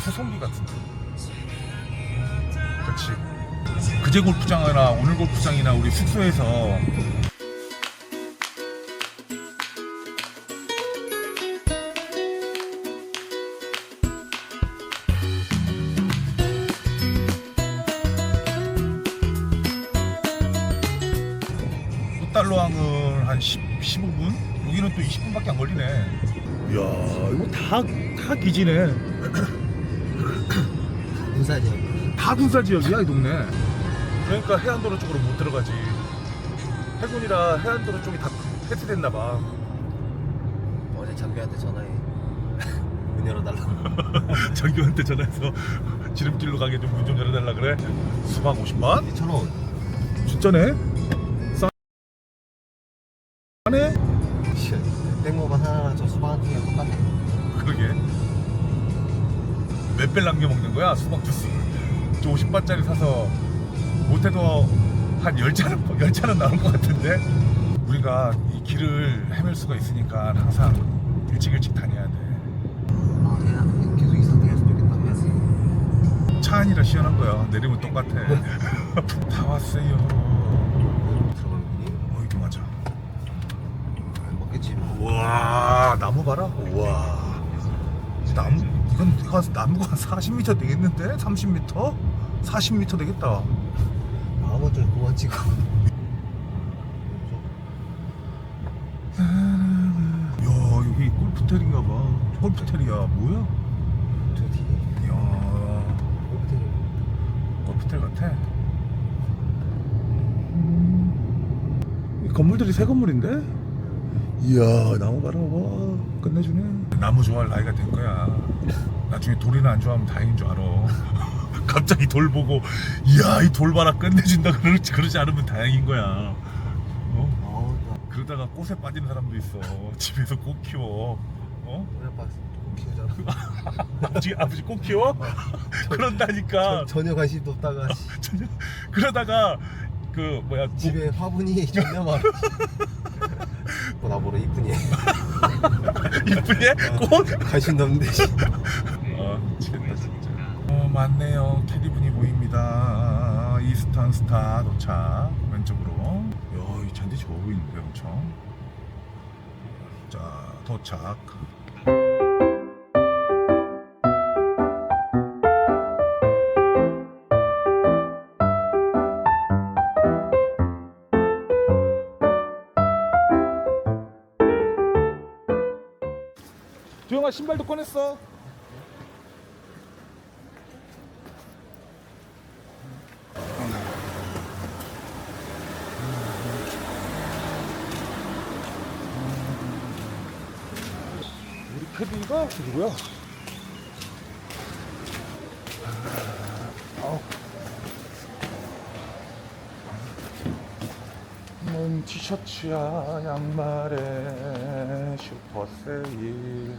수송기 같은데. 그렇지. 그제 골프장이나 오늘 골프장이나 우리 숙소에서 달러항은 한 10, 15분? 여기는 또 20분밖에 안 걸리네. 이야, 이거 다, 다 기지네. 군사 지역 다 군사 지역이야, 이 동네. 그러니까 해안도로 쪽으로 못 들어가지. 해군이라 해안도로 쪽이 다 폐쇄됐나 봐. 어제 장비한테 전화해 문 열어달라고 장교한테 전화해서 지름길로 가게 좀 문 좀 열어달라 그래. 수박 50만? 2천 원 진짜네? 싸네? 몇배 남겨 먹는 거야 수박 주스. 저 50바짜리 사서 못해도 한 10잔은 10잔은 나올 것 같은데. 우리가 이 길을 헤맬 수가 있으니까 항상 일찍 일찍 다녀야 돼. 아 그냥 계속 이 상태였으면 좋겠다 해야지 차 안이라 시원한 거야. 내리면 똑같아. 다 왔어요. 어 이거 맞아. 안 먹겠지 뭐. 우와 나무 봐라. 우와. 이 나무 이건 이거 나무가 한 40m 되겠는데? 30m? 40m 되겠다. 아무 좀 그만 찍어 야 여기 골프텔인가 봐 골프텔이야 뭐야? 저 뒤에 이야 호텔 골프텔 같아 이 건물들이 새 건물인데? 이야 나무 봐라 와 끝내주네 나무 좋아할 나이가 된 거야. 나중에 돌이나 안 좋아하면 다행인 줄 알아. 갑자기 돌 보고 이야 이 돌 봐라 끝내준다 그러지 그러지 않으면 다행인 거야. 어? 그러다가 꽃에 빠지는 사람도 있어. 집에서 꽃 키워. 어? 우리 아빠 꼭 키우잖아. 아버지 아버지 꽃 키워? 그런다니까. 전- 전혀 관심도 없다가. 전혀- 그러다가 그 뭐야 뭐- 집에 화분이 존나 많아 어, 나보러 이쁘니 이쁘니? 꽃? 관심도 없는데 아 미치겠다 진짜. 어 맞네요. 캐리분이 보입니다. 이스턴 스타 도착 왼쪽으로. 야이 잔디 좋아 보이는데 엄청. 자 도착 조영아 신발도 꺼냈어. 우리 캐디가 누구야? 뭔 티셔츠야 양말에 슈퍼세일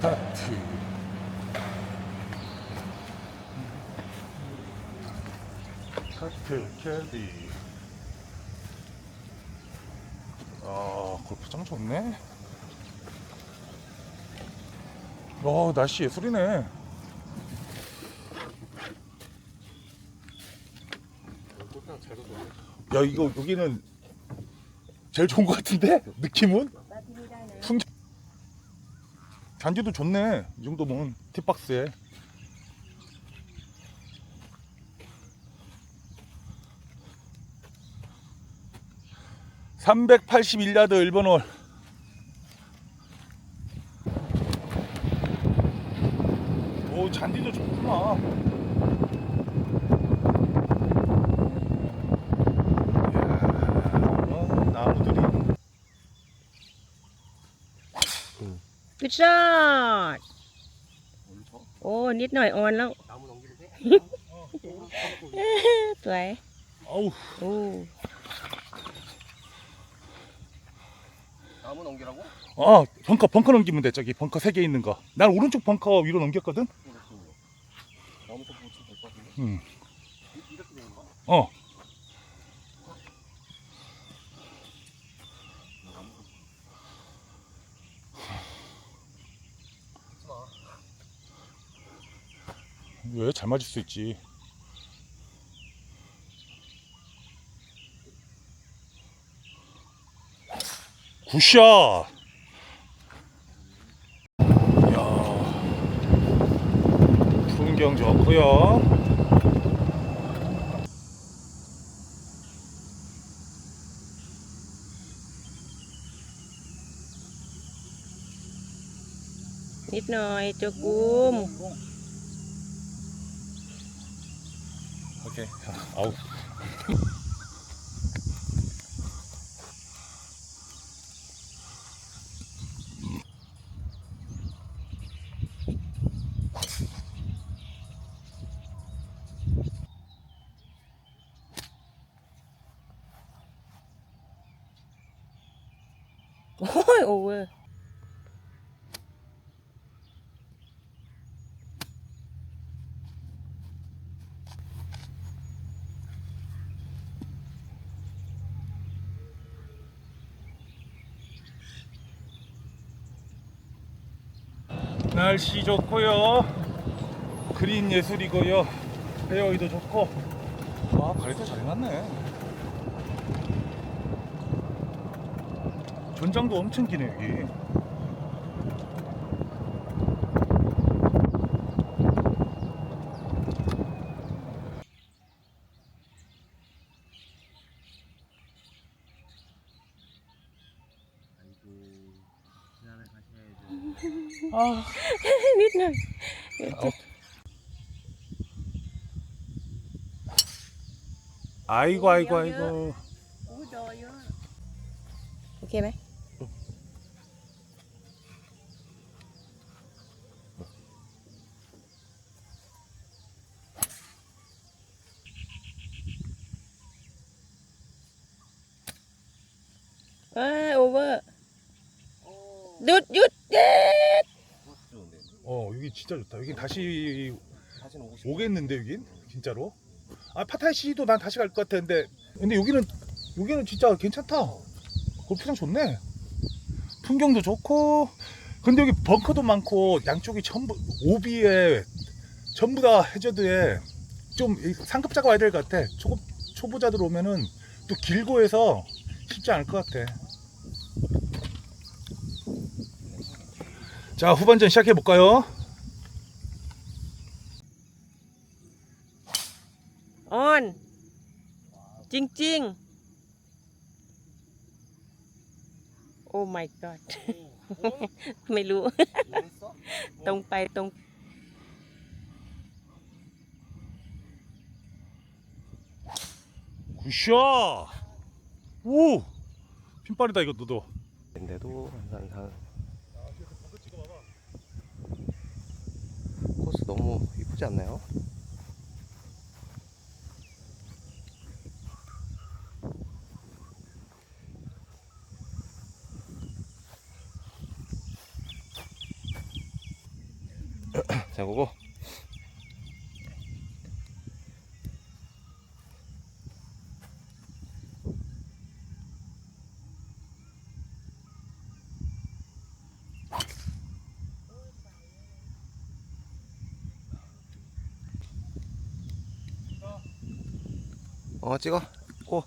스타트 카트 캐디 아 골프장 좋네. 와 날씨 예술이네. 야 이거 여기는 제일 좋은 것 같은데? 느낌은 잔디도 좋네 이 정도면 티박스에 381 야드 1번 홀. 오, 잔디도 좋구나. 이야, 어, 나무들이. Good shot โอ้ นิดหน่อยออนแล้ว 나무 넘기면 돼? สวย 어우, โอ้ 나무 넘기라고? 어, 벙커, 벙커 넘기면 돼. 저기 벙커 세 개 있는 거. 난 오른쪽 벙커 위로 넘겼거든. 그렇군요. 나무 좀 붙이면 될것 같은데. 응. 이- 이렇게 되는 거야? 어. 왜 잘 맞을 수 있지? 굿샷! 이야 풍경 좋고요. Nít nồi 오케이. 아우. 어, 왜? 날씨 좋고요. 그린 예술이고요. 페어웨이도 좋고. 아, 발도 잘 맞네. 전장도 엄청 기네, 여기. นิดหนึ่งไอ้กวายกวายกูโอเคไหมเออโอเวอร์ หยุดหยุดเด็ด 코스 좋은데. 어, 여기 진짜 좋다. 여기 다시 다시는 오고 싶어. 오겠는데 여긴 진짜로 아 파타시도 난 다시 갈 것 같았는데 근데 여기는 여기는 진짜 괜찮다 골프장 좋네 풍경도 좋고 근데 여기 벙커도 많고 양쪽이 전부 오비에 전부 다 해저드에 좀 상급자가 와야 될 것 같아 초, 초보자들 오면은 또 길고 해서 쉽지 않을 것 같아 자 후반전 시작해 볼까요? 온 찡찡 오 마이 갓 메루 똥빠이 똥 굿샷! 오 핀빨이다 이거 너도 근데도 항상 너무 이쁘지 않나요? 자, 그거 어 찍어 오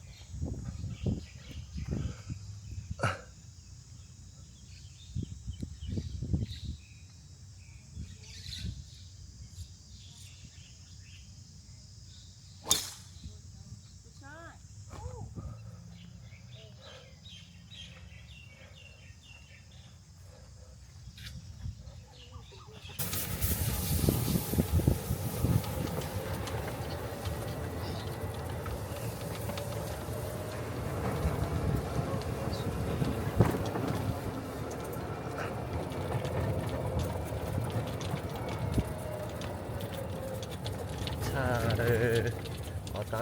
하나를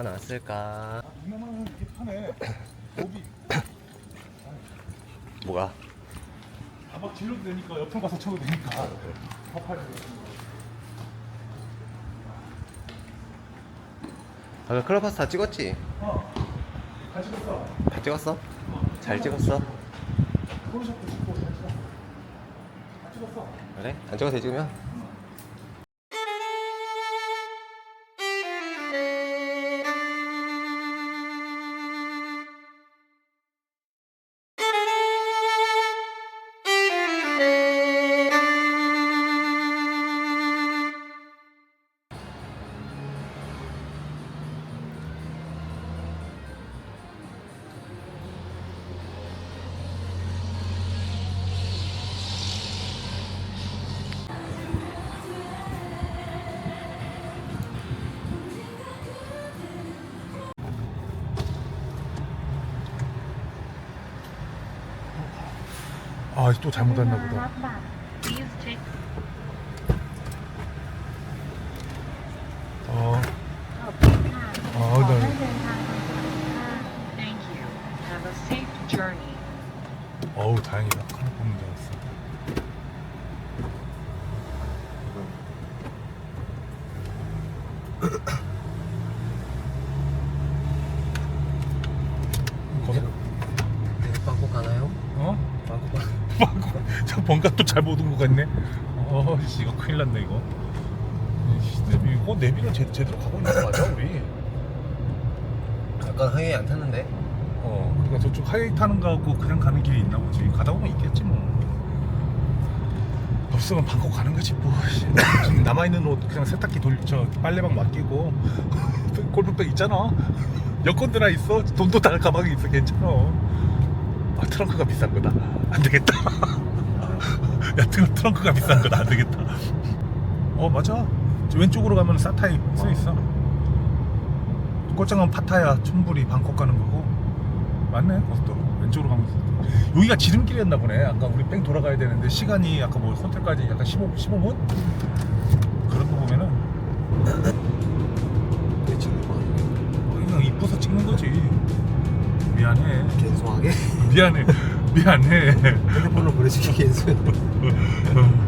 어디다 놨을까? 이놈은 이게 편해 고비 뭐가? 아막 질러도 되니까 옆으로 가서 쳐도 되니까 파파리 아까 클럽하우스 다 찍었지? 어 다 찍었어 다 찍었어? 잘 찍었어? 포토샵도 찍고 다 찍었어 다 찍었어 그래? 안 찍어도 돼 찍으면? 아, 또 잘못 왔나 보다. 어. 아, 어우 다행이다. 카드 뽑는 줄 알았어. 잘못 온 것 같네. 어씨 이거 큰일 났네 이거. 씨, 내비 어 내비는 제, 제대로 가고 있는 거 맞아 우리? 아까 하이웨이 안 탔는데? 어 그러니까 저쪽 하이웨이 타는 거 같고 그냥 가는 길이 있나 보지. 가다 보면 있겠지 뭐. 없으면 방콕 가는 거지 뭐 씨. 지금 남아 있는 옷 그냥 세탁기 돌저 빨래방 맡기고 골프백 있잖아. 여권 드나 있어? 돈도 달 가방에 있어 괜찮아. 아 트렁크가 비싼 거다. 안 되겠다 야 트, 트렁크가 비싼 거다 안 되겠다 어 맞아 저 왼쪽으로 가면 사타이 써 있어 꽃장은 파타야 춘부리 방콕 가는 거고 맞네 고속도로 왼쪽으로 가면 있어. 여기가 지름길이었나 보네 아까 우리 뺑 돌아가야 되는데 시간이 아까 뭐 호텔까지 약간 15, 15분? 그런 거 보면은 왜 찍는 거야? 어, 그냥 이뻐서 찍는 거지 미안해 갠소하게? 미안해 미안해 핸드폰으로 보내주기 갠소야.